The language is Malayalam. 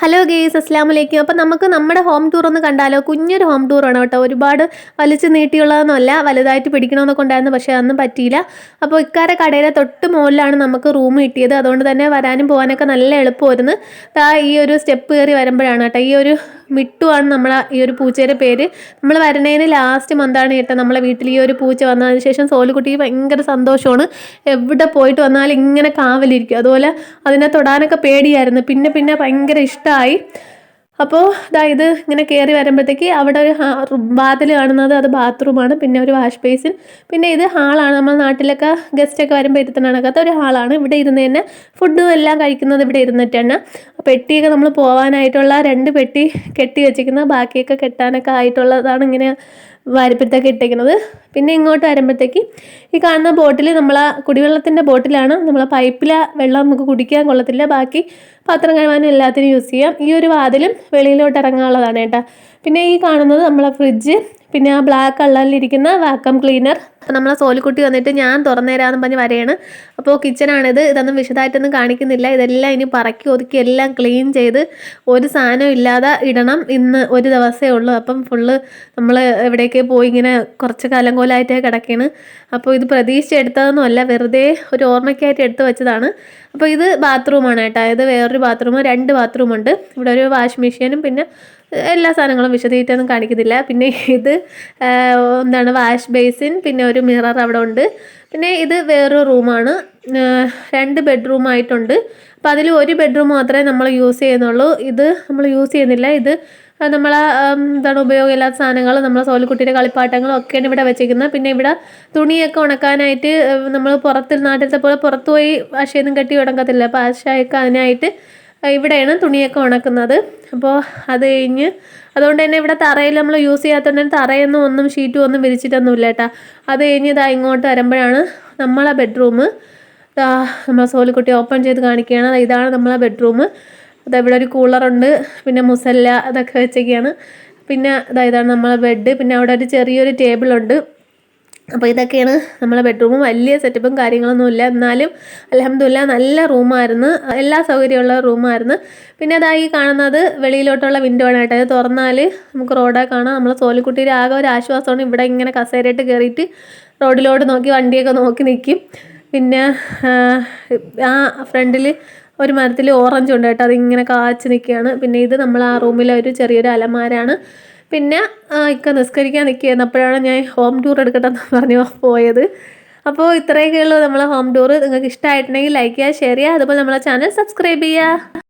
ഹലോ ഗേസ് അസ്ലാം വലൈക്കും അപ്പോൾ നമുക്ക് നമ്മുടെ ഹോം ടൂർ ഒന്ന് കണ്ടാലോ? കുഞ്ഞൊരു ഹോം ടൂറാണ് കേട്ടോ. ഒരുപാട് വലിച്ചു നീട്ടിയുള്ളതൊന്നുമല്ല വലുതായിട്ട് പിടിക്കണമെന്നൊക്കെ ഉണ്ടായിരുന്നു പക്ഷേ അതൊന്നും പറ്റിയില്ല. അപ്പോൾ ഇക്കാരെ കടയിലെ തൊട്ട് മുകളിലാണ് നമുക്ക് റൂം കിട്ടിയത്. അതുകൊണ്ട് തന്നെ വരാനും പോകാനൊക്കെ നല്ല എളുപ്പമായിരുന്നു. ഈ ഒരു സ്റ്റെപ്പ് കയറി വരുമ്പോഴാണ് കേട്ടോ. ഈ ഒരു മിട്ടുവാണ് നമ്മൾ ഈ ഒരു പൂച്ചയുടെ പേര്. നമ്മൾ വരണേന് ലാസ്റ്റ് മന്താണ് കേട്ടോ നമ്മളെ വീട്ടിൽ ഈ ഒരു പൂച്ച വന്നതിന് ശേഷം സോലുകുട്ടി ഭയങ്കര സന്തോഷമാണ്. എവിടെ പോയിട്ട് വന്നാലും ഇങ്ങനെ കാവലിരിക്കും. അതുപോലെ അതിനെ തൊടാനൊക്കെ പേടിയായിരുന്നു. പിന്നെ പിന്നെ ഭയങ്കര ഇഷ്ടമായി അപ്പോൾ ഇതാ ഇത് ഇങ്ങനെ കയറി വരുമ്പോഴത്തേക്ക് അവിടെ ഒരു വാതിൽ കാണുന്നത് അത് ബാത്റൂമാണ് പിന്നെ ഒരു വാഷ് ബേസിൻ പിന്നെ ഇത് ഹാളാണ് നമ്മൾ നാട്ടിലൊക്കെ ഗസ്റ്റൊക്കെ വരുമ്പോൾ ഇരുത്തണക്കത്ത ഒരു ഹാളാണ് ഇവിടെ ഇരുന്ന് തന്നെ ഫുഡും എല്ലാം കഴിക്കുന്നത് ഇവിടെ ഇരുന്നിട്ടാണ്. പെട്ടിയൊക്കെ നമ്മൾ പോകാനായിട്ടുള്ള രണ്ട് പെട്ടി കെട്ടി വെച്ചിരിക്കുന്ന ബാക്കിയൊക്കെ കെട്ടാനൊക്കെ ആയിട്ടുള്ളതാണ് ഇങ്ങനെ വാരിപ്പുറത്തൊക്കെ ഇട്ടേക്കുന്നത്. പിന്നെ ഇങ്ങോട്ട് വരുമ്പോഴത്തേക്ക് ഈ കാണുന്ന ബോട്ടിൽ നമ്മൾ കുടിവെള്ളത്തിന്റെ ബോട്ടിലാണ്. നമ്മൾ പൈപ്പിലെ വെള്ളം നമുക്ക് കുടിക്കാൻ കൊള്ളത്തില്ല. ബാക്കി പാത്രം കഴുകാനും എല്ലാത്തിനും യൂസ് ചെയ്യാം. ഈ ഒരു വാതിലും വെളിയിലോട്ട് ഇറങ്ങാനുള്ളതാണ് കേട്ടോ. പിന്നെ ഈ കാണുന്നത് നമ്മളെ ഫ്രിഡ്ജ്. പിന്നെ ആ ബ്ലാക്ക് കളറിലിരിക്കുന്ന വാക്കം ക്ലീനർ നമ്മളെ സോലിക്കുട്ടി വന്നിട്ട് ഞാൻ തുറന്നേരാന്ന് പറഞ്ഞ് വരെയാണ്. അപ്പോൾ കിച്ചണാണിത് ഇതൊന്നും വിശദമായിട്ടൊന്നും കാണിക്കുന്നില്ല. ഇതെല്ലാം ഇനി പറക്കി ഒതുക്കി എല്ലാം ക്ലീൻ ചെയ്ത് ഒരു സാധനം ഇല്ലാതെ ഇടണം ഇന്ന് ഒരു ദിവസമേ ഉള്ളൂ. അപ്പം ഫുള്ള് നമ്മൾ എവിടേക്ക് പോയി ഇങ്ങനെ കുറച്ച് കാലം കോലായിട്ടേ കിടക്കുകയാണ് അപ്പോൾ ഇത് പ്രതീക്ഷിച്ചെടുത്തതൊന്നുമല്ല വെറുതെ ഒരു ഓർമ്മയ്ക്കായിട്ട് എടുത്തു വെച്ചതാണ്. അപ്പോൾ ഇത് ബാത്റൂമാണ് കേട്ടോ. ഇത് വേറൊരു ബാത്റൂം രണ്ട് ബാത്റൂമുണ്ട് ഇവിടെ ഒരു വാഷിംഗ് മെഷീനും പിന്നെ എല്ലാ സാധനങ്ങളും വിശദീകരിച്ചൊന്നും കാണിക്കുന്നില്ല. പിന്നെ ഇത് എന്താണ് വാഷ് ബേസിൻ പിന്നെ ഒരു മിറർ അവിടെ ഉണ്ട്. പിന്നെ ഇത് വേറൊരു റൂമാണ്. രണ്ട് ബെഡ്റൂം ആയിട്ടുണ്ട്. അപ്പോൾ അതിൽ ഒരു ബെഡ്റൂം മാത്രമേ നമ്മൾ യൂസ് ചെയ്യുന്നുള്ളൂ. ഇത് നമ്മൾ യൂസ് ചെയ്യുന്നില്ല. ഇത് നമ്മൾ എന്താണ് ഉപയോഗമില്ലാത്ത സാധനങ്ങൾ നമ്മൾ സോലിക്കുട്ടിയുടെ കളിപ്പാട്ടങ്ങളും ഒക്കെയാണ് ഇവിടെ വെച്ചിരിക്കുന്നത്. പിന്നെ ഇവിടെ തുണിയൊക്കെ ഉണക്കാനായിട്ട് നമ്മൾ പുറത്ത് നാട്ടിലത്തെ പോലെ പുറത്തുപോയി ആശയൊന്നും കെട്ടി ഉണക്കത്തില്ല. അപ്പോൾ ആശയൊക്കെ അതിനായിട്ട് ഇവിടെയാണ് തുണിയൊക്കെ ഉണക്കുന്നത്. അപ്പോൾ അത് കഴിഞ്ഞ് അതുകൊണ്ട് തന്നെ ഇവിടെ തറയിൽ നമ്മൾ യൂസ് ചെയ്യാത്തതുകൊണ്ട് തന്നെ തറയൊന്നും ഒന്നും ഷീറ്റും ഒന്നും വിരിച്ചിട്ടൊന്നുമില്ല കേട്ടോ. അത് കഴിഞ്ഞ് ഇതാ ഇങ്ങോട്ട് വരുമ്പോഴാണ് നമ്മളെ ബെഡ്റൂം നമ്മൾ സോലിക്കുട്ടി ഓപ്പൺ ചെയ്ത് കാണിക്കുകയാണ്. ഇതാണ് നമ്മളെ ബെഡ്റൂം ഇവിടെ ഒരു കൂളറുണ്ട് പിന്നെ മുസല്ല അതൊക്കെ വെച്ചൊക്കെയാണ്. പിന്നെ ഇതാണ് നമ്മളെ ബെഡ് പിന്നെ അവിടെ ഒരു ചെറിയൊരു ടേബിളുണ്ട് അപ്പോൾ ഇതൊക്കെയാണ് നമ്മളെ ബെഡ്റൂം വലിയ സെറ്റപ്പും കാര്യങ്ങളൊന്നും ഇല്ല. എന്നാലും അലഹമ്മദില്ല നല്ല റൂമായിരുന്നു. എല്ലാ സൗകര്യമുള്ള റൂമായിരുന്നു. പിന്നെ അതായി കാണുന്നത് വെളിയിലോട്ടുള്ള വിൻഡോ ആണ് കേട്ടോ. അത് തുറന്നാൽ നമുക്ക് റോഡാ കാണാം. നമ്മൾ സോലിക്കുട്ടിയുടെ ആകെ ഒരു ആശ്വാസമാണ്. ഇവിടെ ഇങ്ങനെ കസേരയിട്ട് കയറിയിട്ട് റോഡിലോട്ട് നോക്കി വണ്ടിയൊക്കെ നോക്കി നിൽക്കും പിന്നെ ആ ഫ്രണ്ടിൽ ഒരു മരത്തിൽ ഓറഞ്ച് ഉണ്ട് കേട്ടോ. അതിങ്ങനെ കാച്ച് നിൽക്കുകയാണ് പിന്നെ ഇത് നമ്മൾ ആ റൂമിലെ ഒരു ചെറിയൊരു അലമാരാണ് പിന്നെ ഇക്ക നിസ്കരിക്കാൻ നിൽക്കുകയായിരുന്നു. അപ്പോഴാണ് ഞാൻ ഹോം ടൂർ എടുക്കട്ടെ എന്ന് പറഞ്ഞു പോയത്. അപ്പോൾ ഇത്രയൊക്കെയുള്ളൂ നമ്മളെ ഹോം ടൂർ നിങ്ങൾക്ക് ഇഷ്ടമായിട്ടുണ്ടെങ്കിൽ ലൈക്ക് ചെയ്യുക ഷെയർ ചെയ്യുക. അതുപോലെ നമ്മളെ ചാനൽ സബ്സ്ക്രൈബ് ചെയ്യുക.